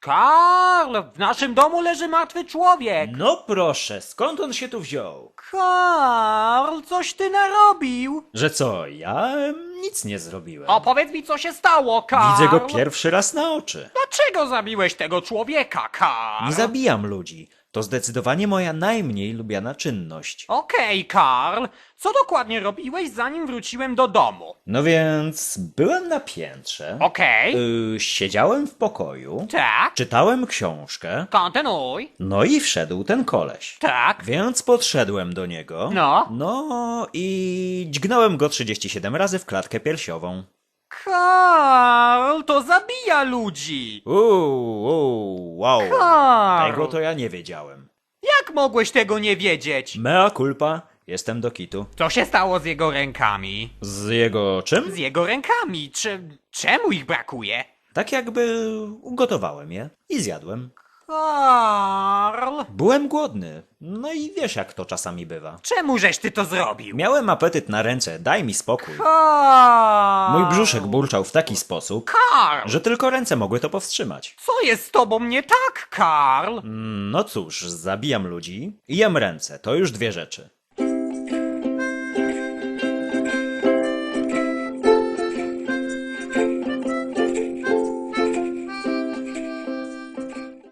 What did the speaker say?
Karl, w naszym domu leży martwy człowiek. No proszę, skąd on się tu wziął? Karl, coś ty narobił. Że co, ja em, nic nie zrobiłem. Opowiedz mi, co się stało, Karl. Widzę go pierwszy raz na oczy. Dlaczego zabiłeś tego człowieka, Karl? Nie zabijam ludzi. To zdecydowanie moja najmniej lubiana czynność. Okej, Karl. Co dokładnie robiłeś, zanim wróciłem do domu? No więc byłem na piętrze. Okej. Y, siedziałem w pokoju. Tak. Czytałem książkę. Kontynuuj. No i wszedł ten koleś. Tak. Więc podszedłem do niego. No. No i dźgnąłem go 37 razy w klatkę piersiową. Karl, to zabija ludzi. Uuu, uuu, wow. Karl. Tego to ja nie wiedziałem. Jak mogłeś tego nie wiedzieć? Mea culpa, jestem do kitu. Co się stało z jego rękami? Z jego czym? Z jego rękami. Czy, czemu ich brakuje? Tak jakby ugotowałem je i zjadłem. Karl, Byłem głodny. No i wiesz jak to czasami bywa. czemu żeś ty to zrobił? Miałem apetyt na ręce, daj mi spokój. Karl. Mój brzuszek burczał w taki sposób, Karl, że tylko ręce mogły to powstrzymać. co jest z tobą nie tak, Karl? Mm, No cóż, zabijam ludzi i jem ręce, to już dwie rzeczy.